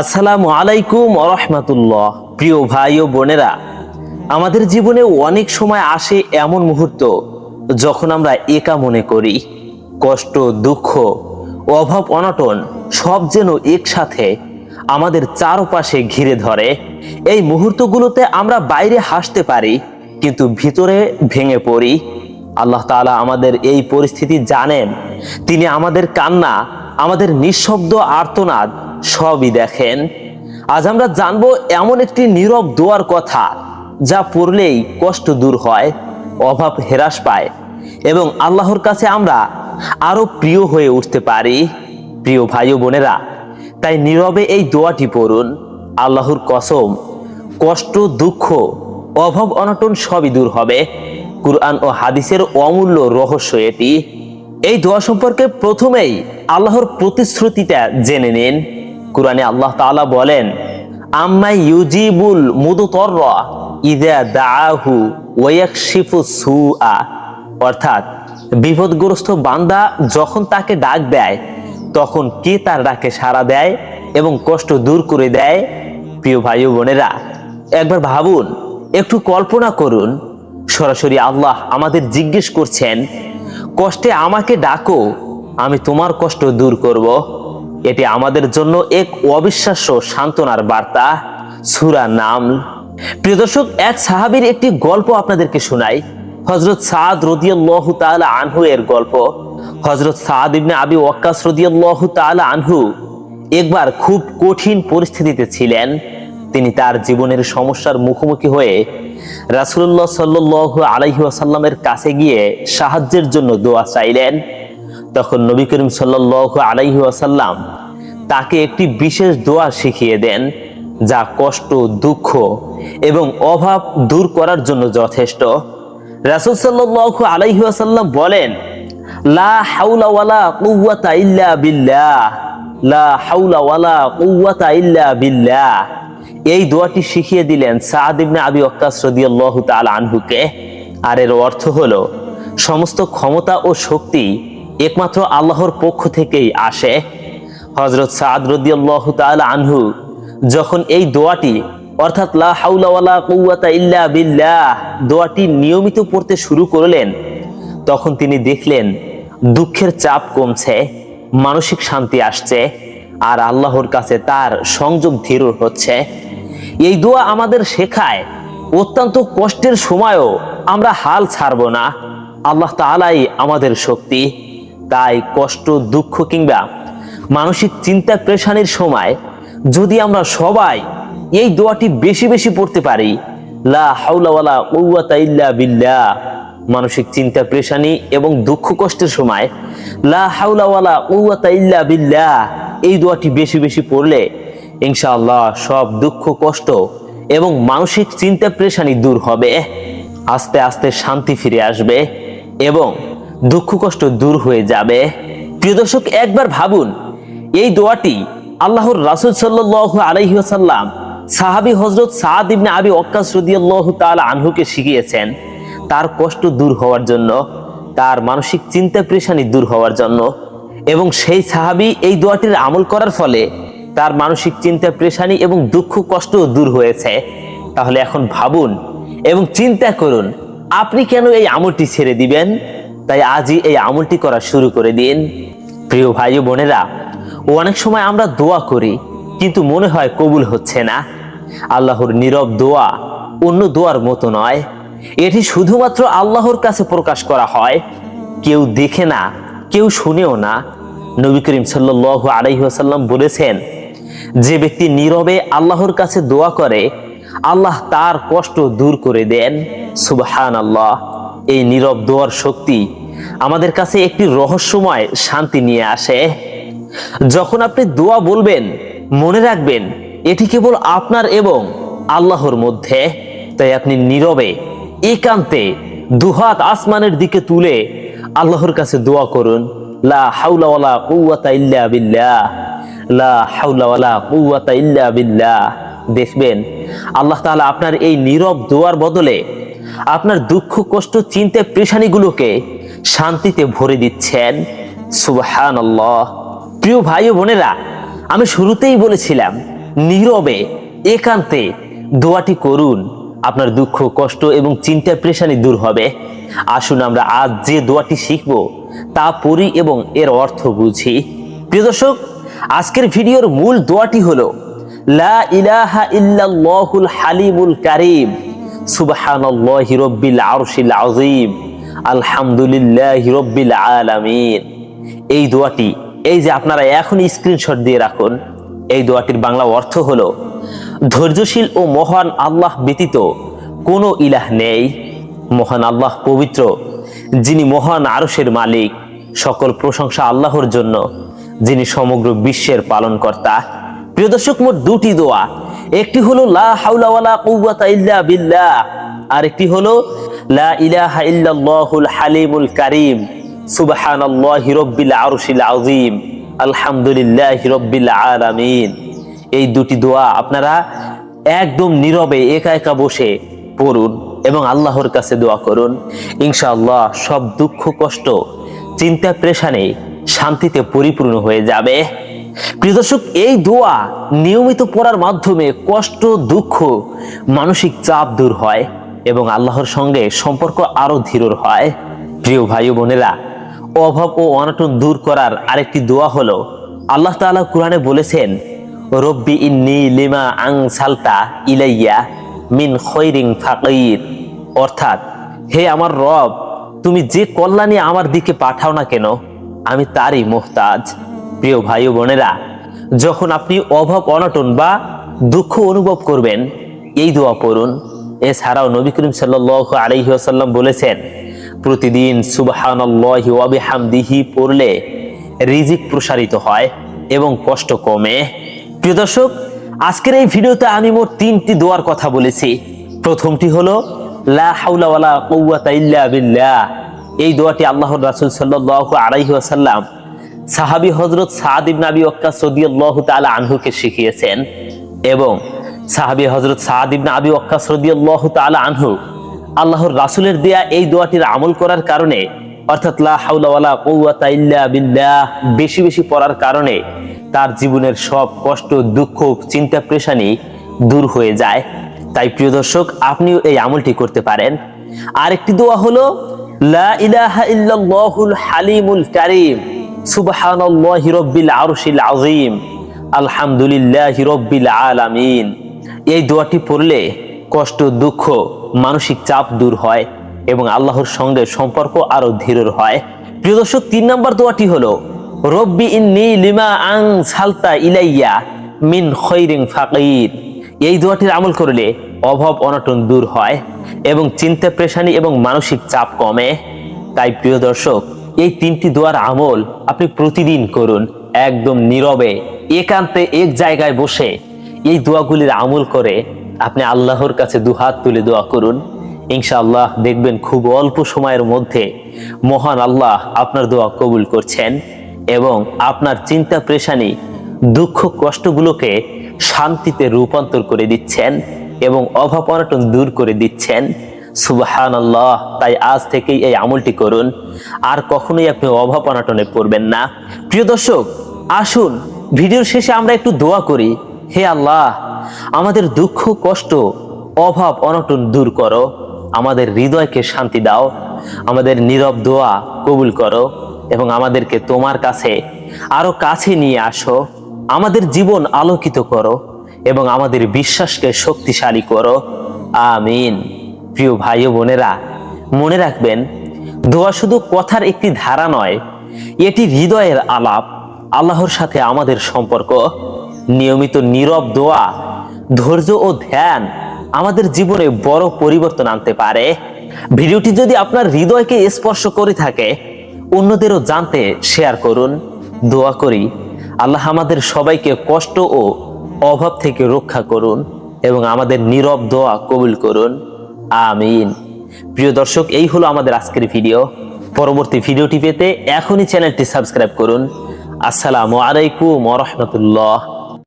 আসসালামু আলাইকুম রহমতুল্লাহ। প্রিয় ভাই ও বোনেরা, আমাদের জীবনে অনেক সময় আসে এমন মুহূর্ত যখন আমরা একা মনে করি। কষ্ট, দুঃখ, অভাব, অনটন সব যেন একসাথে আমাদের চারপাশে ঘিরে ধরে। এই মুহূর্তগুলোতে আমরা বাইরে হাসতে পারি, কিন্তু ভিতরে ভেঙে পড়ি। আল্লাহ তাআলা আমাদের এই পরিস্থিতি জানেন। তিনি আমাদের কান্না আমাদের নিঃশব্দ আর্তনাদ সবই দেখেন। আজ আমরা জানব এমন একটি নীরব দোয়ার কথা যা পড়লেই কষ্ট দূর হয়, অভাব হ্রাস পায় এবং আল্লাহর কাছে আমরা আরও প্রিয় হয়ে উঠতে পারি। প্রিয় ভাই ও বোনেরা, তাই নীরবে এই দোয়াটি পড়ুন। আল্লাহর কসম, কষ্ট, দুঃখ, অভাব, অনটন সবই দূর হবে। কুরআন ও হাদিসের অমূল্য রহস্য এটি। এই দোয়া সম্পর্কে প্রথমেই আল্লাহর প্রতিশ্রুতিটা জেনে নিন। কুরআনে আল্লাহ তাআলা বলেন আম্মাই ইউজিবুল মুদতর ইদা দাআহু ওয়াকশিফু সুআ। অর্থাৎ, বিপদগ্রস্ত বান্দা যখন তাকে ডাক দেয়, তখন কে তার ডাকে সাড়া দেয় এবং কষ্ট দূর করে দেয়? প্রিয় ভাই বোনেরা, একবার ভাবুন, একটু কল্পনা করুন। সরাসরি আল্লাহ আমাদের জিজ্ঞেস করছেন কষ্টে আমাকে ডাকো, আমি তোমার কষ্ট দূর করব। এটি আমাদের জন্য এক অবিশ্বাস্য সান্ত্বনার বার্তা। সুরা নাম। প্রিয় দর্শক, এক সাহাবীর একটি গল্প আপনাদেরকে শোনাই। হজরত সাদ রদিয়াল্লাহু তাআলা আনহু এর গল্প। হজরত সাদ ইবনে আবি ওয়াক্কাস রদিয়াল্লাহু তাআলা আনহু একবার খুব কঠিন পরিস্থিতিতে ছিলেন। তিনি তার জীবনের সমস্যার মুখোমুখি হয়ে রাসূলুল্লাহ সাল্লাল্লাহু আলাইহি ওয়াসাল্লামের কাছে গিয়ে সাহায্যের জন্য দোয়া চাইলেন। তখন নবী করিম সাল্লাল্লাহু আলাইহি ওয়াসাল্লাম তাকে একটি বিশেষ দোয়া শিখিয়ে দেন, যা কষ্ট, দুঃখ এবং অভাব দূর করার জন্য যথেষ্ট। রাসূল সাল্লাল্লাহু আলাইহি ওয়াসাল্লাম বলেন, লা লা ইল্লা বিল্লাহ। এই দোয়াটি শিখিয়ে দিলেন সাদ ইবনে আবি ওয়াক্কাস রাদিয়াল্লাহু তাআলা আনহুকে। আর এর অর্থ হলো, সমস্ত ক্ষমতা ও শক্তি একমাত্র আল্লাহর পক্ষ থেকেই আসে। হযরত সাদ রাদিয়াল্লাহু তাআলা আনহু যখন এই দোয়াটি, অর্থাৎ লা হাওলা ওয়ালা কুওয়াতা ইল্লা বিল্লাহ দোয়াটি নিয়মিত পড়তে শুরু করলেন, তখন তিনি দেখলেন দুঃখের চাপ কমছে, মানসিক শান্তি আসছে, আর আল্লাহর কাছে তার সংযোগ ধীর হচ্ছে। এই দোয়া আমাদের শেখায়। অত্যন্ত কষ্টের সময়ও আমরা হাল ছাড়ব না। আল্লাহ তাআলাই আমাদের শক্তি। তাই কষ্ট, দুঃখ কিংবা মানসিক চিন্তা প্রেশানির সময় যদি আমরা সবাই এই দোয়াটি বেশি বেশি পড়তে পারি, লা হাউলাওয়ালা ওয়ালা কুওয়াতা ইল্লা বিল্লাহ, মানসিক চিন্তা প্রেশানি এবং দুঃখ কষ্টের সময়, লা হাউলাওয়ালা ওয়ালা কুওয়াতা ইল্লা বিল্লাহ, এই দোয়াটি বেশি বেশি পড়লে ইনশাআল্লাহ সব দুঃখ, কষ্ট এবং মানসিক চিন্তা প্রেশানি দূর হবে। আস্তে আস্তে শান্তি ফিরে আসবে এবং দুঃখ, কষ্ট দূর হয়ে যাবে। প্রিয় দর্শক, একবার ভাবুন, এই দোয়াটি আল্লাহর রাসূল সাল্লাল্লাহু আলাইহি ওয়াসাল্লাম সাহাবী হযরত সাদ ইবনে আবি ওয়াক্কাস রাদিয়াল্লাহু তাআলা আনহুকে শিখিয়েছেন তার কষ্ট দূর হওয়ার জন্য, তার মানসিক চিন্তা প্রেশানি দূর হওয়ার জন্য এবং সেই সাহাবী এই দোয়াটির আমল করার ফলে তার মানসিক চিন্তা প্রেশানি এবং দুঃখ, কষ্ট দূর হয়েছে। তাহলে এখন ভাবুন এবং চিন্তা করুন, আপনি কেন এই আমলটি ছেড়ে দিবেন? তাই আজই এই আমলটি করা শুরু করে দিন। প্রিয় ভাই ও বোনেরা, অনেক সময় আমরা দোয়া করি, কিন্তু মনে হয় কবুল হচ্ছে না। আল্লাহর নীরব দোয়া অন্য দোয়ার মতো নয়। এটি শুধুমাত্র আল্লাহর কাছে প্রকাশ করা হয়। কেউ দেখে না, কেউ শুনেও না। নবী করিম সাল্লাল্লাহু আলাইহি ওয়াসাল্লাম বলেছেন যে ব্যক্তি নীরবে আল্লাহর কাছে দোয়া করে, আল্লাহ তার কষ্ট দূর করে দেন। সুবহান আল্লাহ এই নীরব দোয়ার শক্তি আমাদের কাছে একটি রহস্যময় শান্তি নিয়ে আসে। যখন আপনি দোয়া বলবেন, মনে রাখবেন, এটি কেবল আপনার এবং আল্লাহর মধ্যে। তাই আপনি নীরবে, একান্তে দুহাত আসমানের দিকে তুলে আল্লাহর কাছে দোয়া করুন, লা হাওলা ওয়ালা কুওয়াতা ইল্লা বিল্লাহ। লা বিল্লাহ। দেখবেন, আল্লাহ তাআলা আপনার এই নীরব দোয়ার বদলে আপনার দুঃখ, কষ্ট, চিন্তা, পেশানিগুলোকে শান্তিতে ভরে দিচ্ছেন। সুবহানাল্লাহ। প্রিয় ভাই ও বোনেরা, আমি শুরুতেই বলেছিলাম, নীরবে, একান্তে দোয়াটি করুন। আপনার দুঃখ, কষ্ট এবং চিন্তা প্রেশানি দূর হবে। আসুন আমরা আজ যে দোয়াটি শিখব, তা পড়ি এবং এর অর্থ বুঝি। প্রিয় দর্শক আজকের ভিডিওর মূল দোয়াটি হলো, লা ইলাহা ইল্লাল্লাহুল হালিমুল কারীম, সুবহানাল্লাহি রাব্বিল আরশিল আযীম, আলহামদুলিল্লাহি রাব্বিল আলামিন। এই দোয়াটি, এই যে আপনারা এখন স্ক্রিনশট দিয়ে রাখুন, এই দোয়াটির বাংলা অর্থ হলো, ধৈর্যশীল ও মহান আল্লাহ ব্যতীত কোনো ইলাহ নেই। মহান আল্লাহ পবিত্র, যিনি মহান আরশের মালিক। সকল প্রশংসা আল্লাহর জন্য। যিনি সমগ্র বিশ্বের পালনকর্তা। প্রিয় দর্শক, মোট দুটি দোয়া। একটি হলো, লা হাওলা ওয়ালা কুওয়াতা আর একটি হলো, লা ইলাহা ইল্লাল্লাহুল হালিমুল কারীম। সুবহানাল্লাহি রাব্বিল আরশিল আযীম। আলহামদুলিল্লাহি রাব্বিল আলামিন। এই দুটি দোয়া আপনারা একদম নীরবে একা একা বসে পড়ুন এবং আল্লাহর কাছে দোয়া করুন। ইনশাআল্লাহ সব দুঃখ, কষ্ট, চিন্তা, প্রেশানে শান্তিতে পরিপূর্ণ হয়ে যাবে। প্রিয়দর্শক এই দোয়া নিয়মিত পড়ার মাধ্যমে কষ্ট, দুঃখ, মানসিক চাপ দূর হয় এবং আল্লাহর সঙ্গে সম্পর্ক আরও দৃঢ় হয়। প্রিয় ভাই বোনেরা, অভাব ও অনটন দূর করার আরেকটি দোয়া হলো, আল্লাহ তাআলা কোরআনে বলেছেন, রব্বি ইন্নি লিমা আং সালতা ইলাইয়া মিন খৈরিং ফাকির। অর্থাৎ, হে আমার রব, তুমি যে কল্যাণী আমার দিকে পাঠাও না কেন আমি তারই মোহতাজ। প্রিয় ভাই বোনেরা, যখন আপনি অভাব, অনটন বা দুঃখ অনুভব করবেন, এই দোয়া করুন এছাড়াও নবী করিম সাল্লাহ আলাইহি আসাল্লাম বলেছেন, প্রতিদিন সুবহানাল্লাহি ওয়া বিহামদিহি পড়লে রিজিক প্রসারিত হয় এবং কষ্ট কমে। প্রিয় দর্শক, আজকের এই ভিডিওতে আমি মোট তিনটি দোয়ার কথা বলেছি। প্রথমটি হলো, লা কুওয়াতা ইল্লা বিল্লাহ। এই দোয়াটি আল্লাহর রাসূল সাল্লাল্লাহু আলাইহি ওয়াসাল্লাম সাহাবী হযরত সাদ ইবনে আবি ওয়াক্কাস রাদিয়াল্লাহু তাআলা আনহুকে শিখিয়েছেন এবং সাহাবী হজরত সাদ ইবনে আবি ওয়াক্কাস রাদিয়াল্লাহু আনহু আল্লাহর রাসুলের দেয়া এই দোয়াটির আমল করার কারণে, অর্থাৎ লা হাওলা ওয়ালা কুওয়াতা ইল্লা বিল্লাহ, বেশি বেশি পড়ার কারণে তার জীবনের সব কষ্ট, দুঃখ, চিন্তা প্রেশানি দূর হয়ে যায়। তাই প্রিয় দর্শক, আপনিও এই আমলটি করতে পারেন। আরেকটি দোয়া হলো লা হালিমুল আরশিল এই দোয়াটি পড়লে কষ্ট, দুঃখ, মানসিক চাপ দূর হয় এবং আল্লাহর সঙ্গে সম্পর্ক আরও দৃঢ় হয়। প্রিয় দর্শক, তিন নম্বর দোয়াটি হলো, রব্বি ইন্নি লিমা আং সালতা ইলাইয়া মিন খৈরিং ফাকির। এই দোয়াটির আমল করলে অভাব অনটন দূর হয় এবং চিন্তা প্রেশানি এবং মানসিক চাপ কমে। তাই প্রিয় দর্শক, এই তিনটি দোয়ার আমল আপনি প্রতিদিন করুন, একদম নীরবে, একান্তে এক জায়গায় বসে। এই দোয়াগুলির আমল করে আপনি আল্লাহর কাছে দুহাত তুলে দোয়া করুন। ইনশাআল্লাহ দেখবেন খুব অল্প সময়ের মধ্যে মহান আল্লাহ আপনার দোয়া কবুল করছেন এবং আপনার চিন্তা প্রেশানি দুঃখ কষ্টগুলোকে শান্তিতে রূপান্তর করে দিচ্ছেন। এবং অভাব অনটন দূর করে দিচ্ছেন। সুবাহান আল্লাহ তাই আজ থেকেই এই আমলটি করুন। আর কখনোই আপনি অভাব অনাটনে পড়বেন না। প্রিয় দর্শক, আসুন, ভিডিওর শেষে আমরা একটু দোয়া করি। হে আল্লাহ, আমাদের দুঃখ, কষ্ট, অভাব অনটন দূর করো। আমাদের হৃদয়কে শান্তি দাও। আমাদের নীরব দোয়া কবুল করো এবং আমাদেরকে তোমার কাছে আরও কাছে নিয়ে আসো। আমাদের জীবন আলোকিত করো। এবং আমাদের বিশ্বাসকে শক্তিশালী করো। আমিন। প্রিয় ভাই ও বোনেরা, মনে রাখবেন, দোয়া শুধু কথার একটি ধারা নয়, এটি হৃদয়ের আলাপ, আল্লাহর সাথে আমাদের সম্পর্ক। নিয়মিত নীরব দোয়া, ধৈর্য ও ধ্যান আমাদের জীবনে বড় পরিবর্তন আনতে পারে। ভিডিওটি যদি আপনার হৃদয়কে স্পর্শ করে থাকে, অন্যদেরও জানতে শেয়ার করুন। দোয়া করি, আল্লাহ আমাদের সবাইকে কষ্ট ও অভাব থেকে রক্ষা করুন এবং আমাদের নীরব দোয়া কবুল করুন। আমিন। প্রিয় দর্শক, এই হলো আমাদের আজকের ভিডিও। পরবর্তী ভিডিওটি পেতে এখনই চ্যানেলটি সাবস্ক্রাইব করুন। আসসালামু আলাইকুম রাহমাতুল্লাহ।